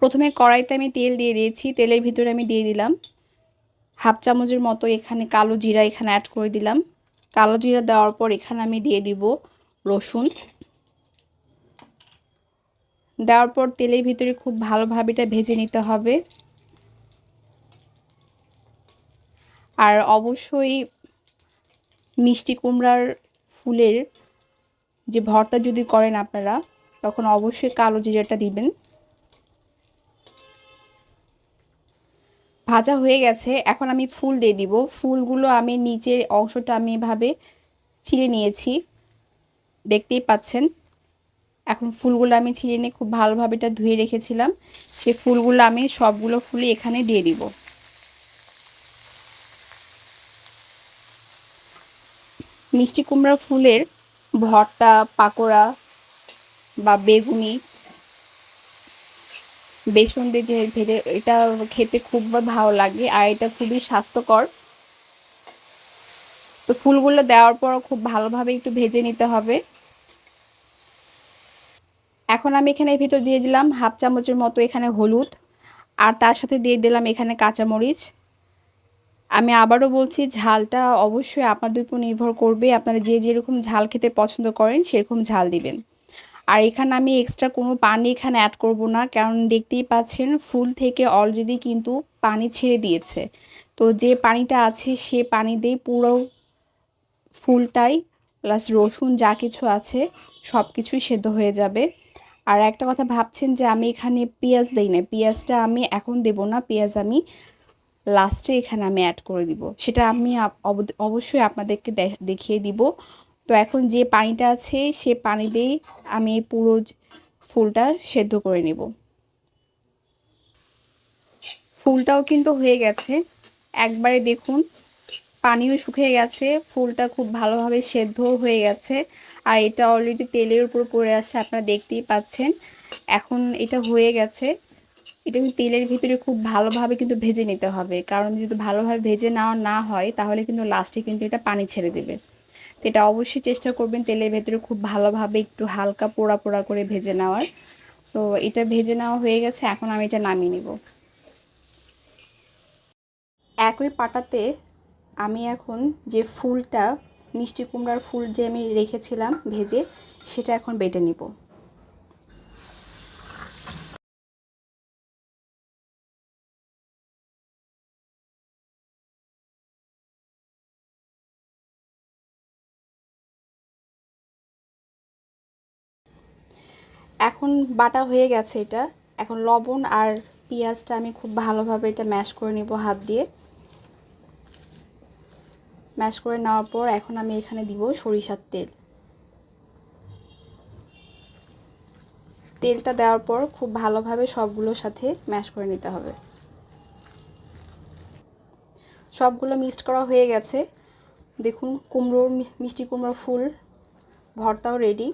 প্রথমে কড়াইতে আমি তেল দিয়ে দিয়েছি, তেলের ভিতরে আমি দিয়ে দিলাম হাফ চামচের মতো এখানে কালো জিরা এখানে অ্যাড করে দিলাম। কালো জিরা দেওয়ার পর এখানে আমি দিয়ে দিব রসুন। দেওয়ার পর তেলের ভিতরে খুব ভালোভাবে এটা ভেজে নিতে হবে। আর অবশ্যই মিষ্টি কুমড়ার ফুলের যে ভর্তা যদি করেন আপনারা, তখন অবশ্যই কালো জিরাটা দিবেন। ভাজা হয়ে গেছে, এখন আমি ফুল দিয়ে দিব। ফুলগুলো আমি নিচের অংশটা আমি এভাবে ছিঁড়ে নিয়েছি। দেখতেই পাচ্ছেন, এখন ফুলগুলো আমি ছিঁড়ে নিয়ে খুব ভালোভাবে এটা ধুয়ে রেখেছিলাম। সেই ফুলগুলো আমি সবগুলো ফুলই এখানে দিয়ে দিব। মিষ্টি কুমড়া ফুলের ভর্তা, পাকোড়া বা বেগুনি বেসন দিয়ে যে ভেজে, এটা খেতে খুব ভালো লাগে আর এটা খুবই স্বাস্থ্যকর। তো ফুলগুলো দেওয়ার পর খুব ভালোভাবে একটু ভেজে নিতে হবে। এখন আমি এখানে ভিতর দিয়ে দিলাম হাফ চামচের মতো এখানে হলুদ আর তার সাথে দিয়ে দিলাম এখানে কাঁচামরিচ। আমি আবারও বলছি, ঝালটা অবশ্যই আপনাদের উপর নির্ভর করবে। আপনারা যে যেরকম ঝাল খেতে পছন্দ করেন, সেরকম ঝাল দিবেন। আর এখানে আমি এক্সট্রা কোনো পানি এখানে অ্যাড করব না, কারণ দেখতেই পাচ্ছেন ফুল থেকে অলরেডি কিন্তু পানি ছেড়ে দিয়েছে। তো যে পানিটা আছে সে পানি দিয়ে পুরো ফুলটাই প্লাস রসুন যা কিছু আছে সব কিছুই সেদ্ধ হয়ে যাবে। আর একটা কথা ভাবছেন যে আমি এখানে পেঁয়াজ দিই না, পেঁয়াজটা আমি এখন দেব না, পেঁয়াজ আমি লাস্টে এখানে আমি অ্যাড করে দিব। সেটা আমি অবশ্যই আপনাদেরকে দেখিয়ে দিব। তো এখন যে পানিটা আছে, সে পানি দিয়েই আমি পুরো ফুলটা সেদ্ধ করে নেব। ফুলটাও কিন্তু হয়ে গেছে। একবারে দেখুন, পানিও শুকিয়ে গেছে, ফুলটা খুব ভালোভাবে সেদ্ধ হয়ে গেছে। আর এটা অলরেডি তেলের উপর পড়ে আসছে আপনারা দেখতেই পাচ্ছেন। এখন এটা হয়ে গেছে। এটা কিন্তু তেলের ভিতরে খুব ভালোভাবে কিন্তু ভেজে নিতে হবে। কারণ যদি ভালোভাবে ভেজে নেওয়া না হয়, তাহলে কিন্তু লাস্টে কিন্তু এটা পানি ছেড়ে দেবে। তো এটা অবশ্যই চেষ্টা করবেন তেলের ভেতরে খুব ভালোভাবে একটু হালকা পোড়া পোড়া করে ভেজে নেওয়ার। তো এটা ভেজে নেওয়া হয়ে গেছে, এখন আমি এটা নামিয়ে নেব। একই পাটাতে আমি এখন যে ফুলটা, মিষ্টি কুমড়ার ফুল যে আমি রেখেছিলাম ভেজে, সেটা এখন বেটে নিব। এখন বাটা হয়ে গেছে এটা। এখন লবণ আর পেঁয়াজটা আমি খুব ভালোভাবে এটা ম্যাশ করে নিব হাত দিয়ে। ম্যাশ করে নেওয়ার পর এখন আমি এখানে দিব সরিষার তেল। তেলটা দেওয়ার পর খুব ভালোভাবে সবগুলোর সাথে ম্যাশ করে নিতে হবে। সবগুলো মিক্সড করা হয়ে গেছে। দেখুন কুমড়োর মিষ্টি কুমড়োর ফুল, ভর্তাও রেডি